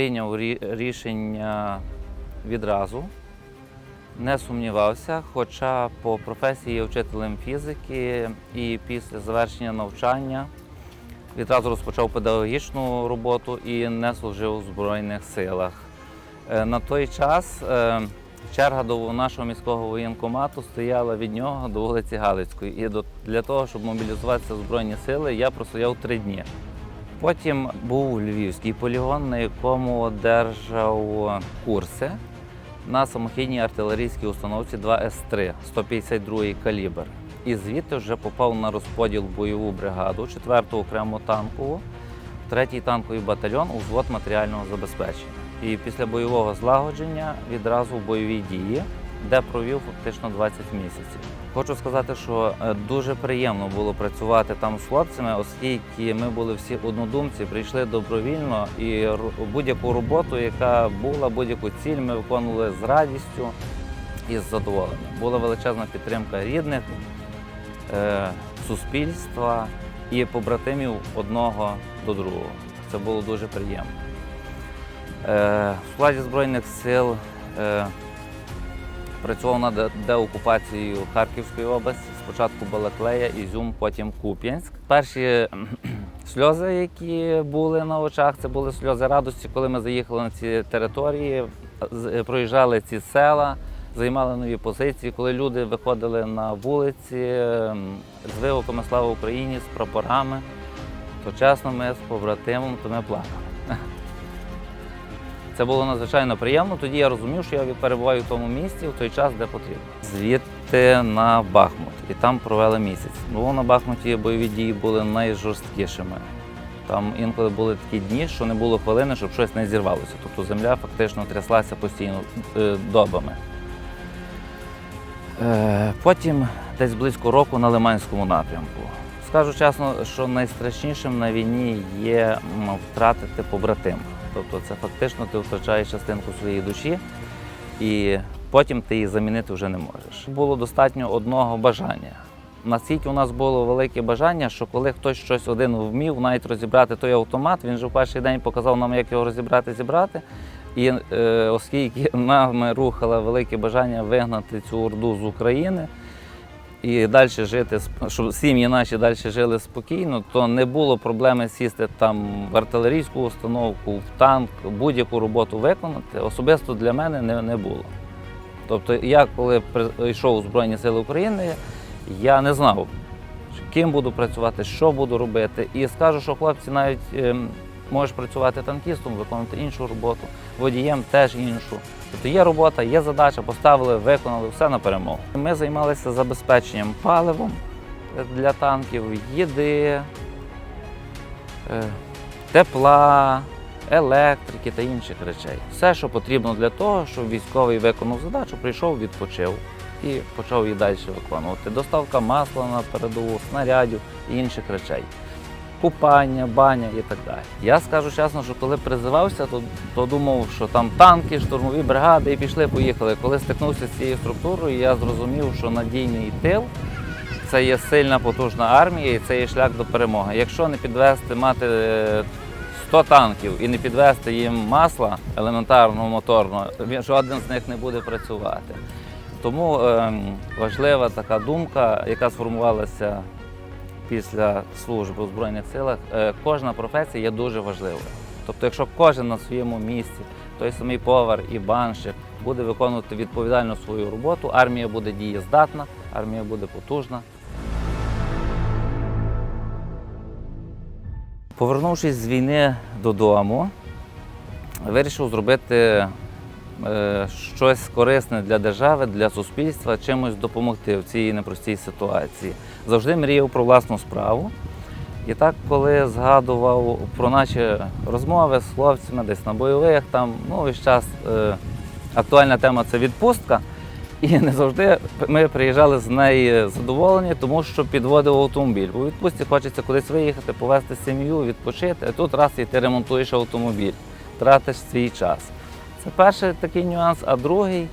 прийняв рішення відразу, не сумнівався, хоча по професії є вчителем фізики і після завершення навчання відразу розпочав педагогічну роботу і не служив у Збройних силах. Е, На той час е, черга до нашого міського воєнкомату стояла від нього до вулиці Галицької. І для того, щоб мобілізуватися в Збройні сили, я простояв три дні. Потім був Львівський полігон, на якому одержав курси на самохідній артилерійській установці 2С3, 152 калібр. І звідти вже попав на розподіл бойову бригаду, 4-ту окрему танкову, 3-й танковий батальйон у взвод матеріального забезпечення. І після бойового злагодження відразу бойові дії, де провів фактично 20 місяців. Хочу сказати, що е, дуже приємно було працювати там з хлопцями, оскільки ми були всі однодумці, прийшли добровільно і будь-яку роботу, яка була, будь-яку ціль ми виконували з радістю і з задоволенням. Була величезна підтримка рідних, е, суспільства і побратимів одного до другого. Це було дуже приємно. Е, В складі Збройних сил працював над деокупацією Харківської області. Спочатку Балаклея, Ізюм, потім Куп'янськ. Перші сльози, які були на очах, це були сльози радості, коли ми заїхали на ці території, проїжджали ці села, займали нові позиції, коли люди виходили на вулиці з вигуками Слава Україні, з прапорами, то чесно, ми з побратимом, то ми плакали. Це було надзвичайно приємно. Тоді я розумів, що я перебуваю в тому місці в той час, де потрібно. Звідти на Бахмут. І там провели місяць. Ну, на Бахмуті бойові дії були найжорсткішими. Там інколи були такі дні, що не було хвилини, щоб щось не зірвалося. Тобто земля фактично тряслася постійно е, добами. Е, Потім десь близько року на Лиманському напрямку. Скажу чесно, що найстрашнішим на війні є втратити побратима. Тобто це фактично ти втрачаєш частинку своєї душі, і потім ти її замінити вже не можеш. Було достатньо одного бажання. Настільки у нас було велике бажання, що коли хтось щось один вмів, навіть розібрати той автомат, він же в перший день показав нам, як його розібрати, зібрати. І е, оскільки нами рухало велике бажання вигнати цю орду з України і далі жити, щоб сім'ї наші далі жили спокійно, то не було проблеми сісти там в артилерійську установку, в танк, будь-яку роботу виконати. Особисто для мене не, не було. Тобто, я коли прийшов у Збройні Сили України, я не знав, ким буду працювати, що буду робити. І скажу, що хлопці навіть ем, можеш працювати танкістом, виконувати іншу роботу, водієм теж іншу. Тобто є робота, є задача, поставили, виконали, все на перемогу. Ми займалися забезпеченням паливом для танків, їди, е, тепла, електрики та інших речей. Все, що потрібно для того, щоб військовий виконав задачу, прийшов, відпочив і почав її далі виконувати. Доставка масла на передову, снарядів і інших речей. Купання, баня і так далі. Я скажу чесно, що коли призивався, то, то думав, що там танки, штурмові бригади і пішли, поїхали. Коли стикнувся з цією структурою, я зрозумів, що надійний тил це є сильна потужна армія і це є шлях до перемоги. Якщо не підвести, мати е, 100 танків і не підвести їм масла елементарного моторного, жоден з них не буде працювати. Тому ем, важлива така думка, яка сформувалася після служби у Збройних силах, е, кожна професія є дуже важливою. Тобто, якщо кожен на своєму місці, той самий повар і банщик буде виконувати відповідально свою роботу, армія буде дієздатна, армія буде потужна. Повернувшись з війни додому, вирішив зробити щось корисне для держави, для суспільства, чимось допомогти в цій непростій ситуації. Завжди мріяв про власну справу. І так, коли згадував про наші розмови з хлопцями десь на бойових, там ну, весь час е, актуальна тема це відпустка. І не завжди ми приїжджали з неї задоволені, тому що підводив автомобіль. У відпустці хочеться кудись виїхати, повезти сім'ю, відпочити. А тут раз і ти ремонтуєш автомобіль, тратиш свій час. Це перший такий нюанс. А другий,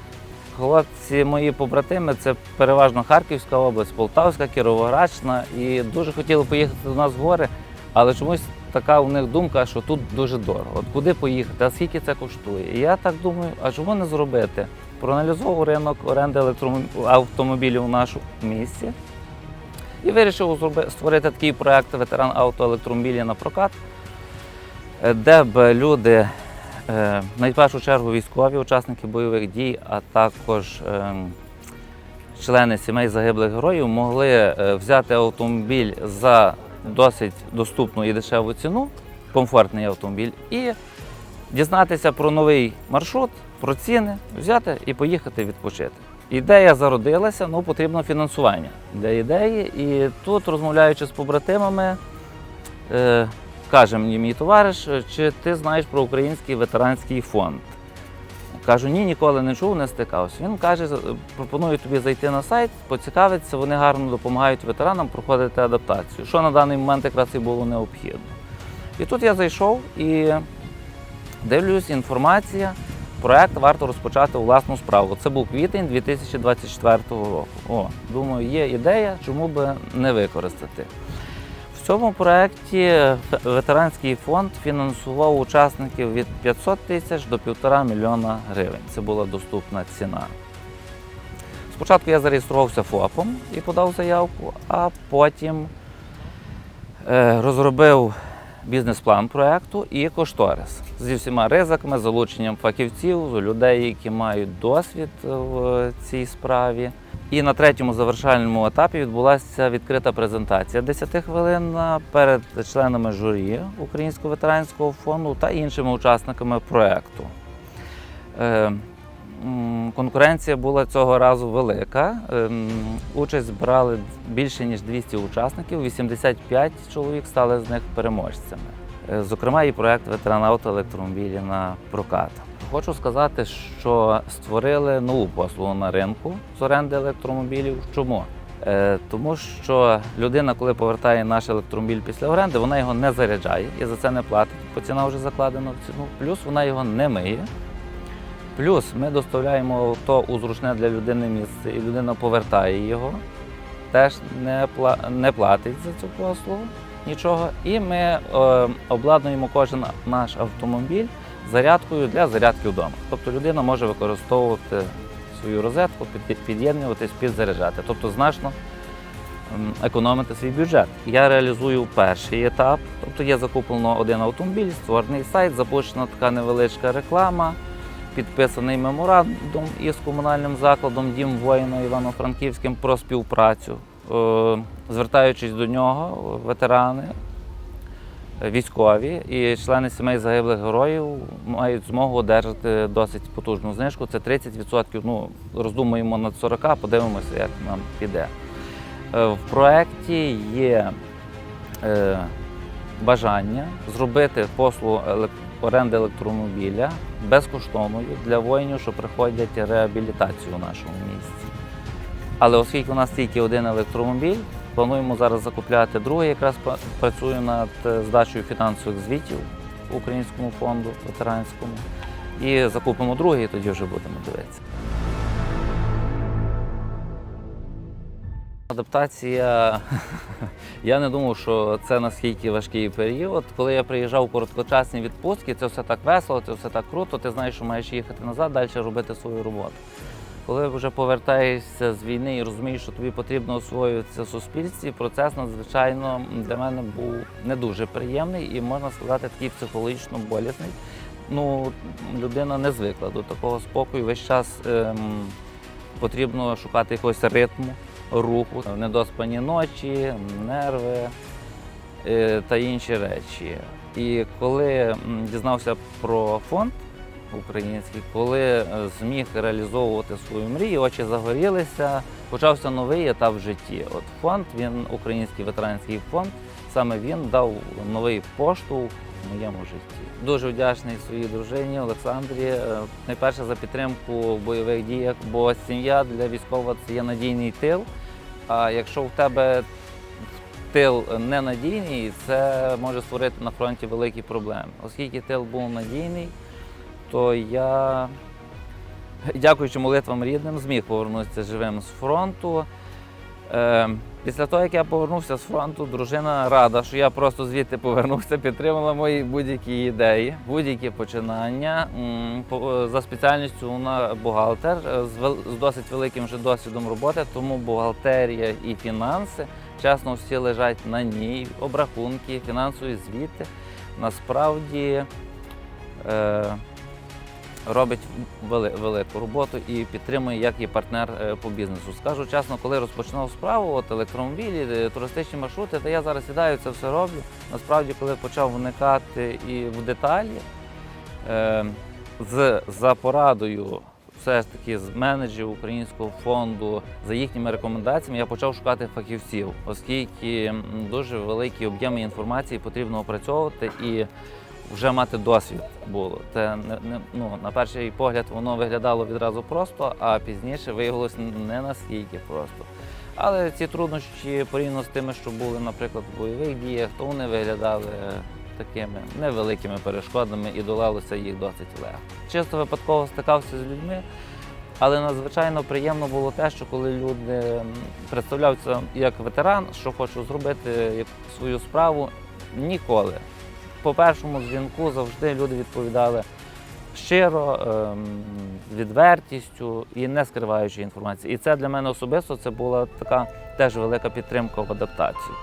хлопці, мої побратими, це переважно Харківська область, Полтавська, Кіровоградщина. І дуже хотіли поїхати до нас в гори, але чомусь така у них думка, що тут дуже дорого. От куди поїхати, а скільки це коштує? І я так думаю, а чому не зробити? Проаналізував ринок оренди електроавтомобілів у нашому місті і вирішив створити такий проект ветеран автоелектромобілі на прокат, е, де б люди, е, на першу чергу військові, учасники бойових дій, а також ем, члени сімей загиблих героїв могли е, взяти автомобіль за досить доступну і дешеву ціну, комфортний автомобіль, і дізнатися про новий маршрут, про ціни, взяти і поїхати відпочити. Ідея зародилася, ну потрібно фінансування для ідеї. І тут, розмовляючи з побратимами, е, каже мені мій товариш, чи ти знаєш про український ветеранський фонд? Кажу, ні, ніколи не чув, не стикався. Він каже, пропоную тобі зайти на сайт, поцікавитися, вони гарно допомагають ветеранам проходити адаптацію, що на даний момент якраз і було необхідно. І тут я зайшов і дивлюсь, інформація. Проект варто розпочати власну справу. Це був квітень 2024 року. О, думаю, є ідея, чому би не використати. В цьому проєкті ветеранський фонд фінансував учасників від 500 тисяч до 1,5 мільйона гривень. Це була доступна ціна. Спочатку я зареєструвався ФОПом і подав заявку, а потім е, розробив бізнес-план проєкту і кошторис зі всіма ризиками, залученням фахівців, людей, які мають досвід в цій справі. І на третьому завершальному етапі відбулася відкрита презентація 10 хвилин перед членами журі Українського ветеранського фонду та іншими учасниками проєкту. Конкуренція була цього разу велика. Ем, Участь брали більше ніж 200 учасників, 85 чоловік стали з них переможцями. Е, Зокрема, і проект ветеран авто електромобілі на прокат. Хочу сказати, що створили нову послугу на ринку з оренди електромобілів. Чому? Е, Тому що людина, коли повертає наш електромобіль після оренди, вона його не заряджає і за це не платить, бо ціна вже закладена в ціну. Плюс вона його не миє. Плюс ми доставляємо авто у зручне для людини місце, і людина повертає його, теж не, пла- не платить за цю послугу нічого. І ми е, обладнуємо кожен наш автомобіль зарядкою для зарядки вдома. Тобто людина може використовувати свою розетку, під- під'єднуватись, підзаряджати, тобто значно економити свій бюджет. Я реалізую перший етап, тобто є закуплено один автомобіль, створений сайт, запущена така невеличка реклама, підписаний меморандум із комунальним закладом Дім воїна Івано-Франківським про співпрацю. Е, Звертаючись до нього, ветерани, військові і члени сімей загиблих героїв мають змогу одержати досить потужну знижку. Це 30%. Ну, роздумуємо над 40%, подивимося, як нам піде. Е, В проєкті є е, бажання зробити послугу оренди електромобіля безкоштовною для воїнів, що приходять реабілітацію у нашому місті. Але оскільки у нас тільки один електромобіль, плануємо зараз закупляти другий. Якраз працюю над е, здачею фінансових звітів Українському фонду ветеранському. І закупимо другий, і тоді вже будемо дивитися. Адаптація. Я не думав, що це наскільки важкий період. Коли я приїжджав у короткочасні відпустки, це все так весело, це все так круто. Ти знаєш, що маєш їхати назад, далі робити свою роботу. Коли вже повертаєшся з війни і розумієш, що тобі потрібно освоюватися в суспільстві, процес надзвичайно для мене був не дуже приємний і можна сказати, такий психологічно болісний. Ну, людина не звикла до такого спокою. Весь час ем, потрібно шукати якогось ритму, руху, недоспані ночі, нерви е, та інші речі. І коли дізнався про фонд український, коли е, зміг реалізовувати свою мрію, очі загорілися, почався новий етап в житті. От фонд, він український ветеранський фонд, саме він дав новий поштовх в моєму житті. Дуже вдячний своїй дружині Олександрі. е, Найперше за підтримку в бойових діях, бо сім'я для військового це є надійний тил. А якщо в тебе тил ненадійний, це може створити на фронті великі проблеми. Оскільки тил був надійний, то я, дякуючи молитвам рідним, зміг повернутися живим з фронту. Е, після того, як я повернувся з фронту, дружина рада, що я просто звідти повернувся, підтримала мої будь-які ідеї, будь-які починання. За спеціальністю вона бухгалтер е, з, досить великим вже досвідом роботи, тому бухгалтерія і фінанси чесно всі лежать на ній. Обрахунки, фінансові звіти. Насправді. Е, робить велику роботу і підтримує як і партнер е, по бізнесу. Скажу чесно, коли розпочинав справу, от електромобілі, е, туристичні маршрути, то я зараз сідаю, це все роблю. Насправді, коли почав вникати і в деталі, е, з, за порадою все ж таки з менеджерів Українського фонду, за їхніми рекомендаціями, я почав шукати фахівців, оскільки дуже великі об'єми інформації потрібно опрацьовувати і вже мати досвід було. Це не, не ну, на перший погляд воно виглядало відразу просто, а пізніше виявилось не наскільки просто. Але ці труднощі порівняно з тими, що були, наприклад, в бойових діях, то вони виглядали такими невеликими перешкодами і долалося їх досить легко. Чисто випадково стикався з людьми, але надзвичайно приємно було те, що коли люди представляються як ветеран, що хочу зробити свою справу, ніколи по першому дзвінку завжди люди відповідали щиро, ем, відвертістю і не скриваючи інформації. І це для мене особисто це була така теж велика підтримка в адаптації.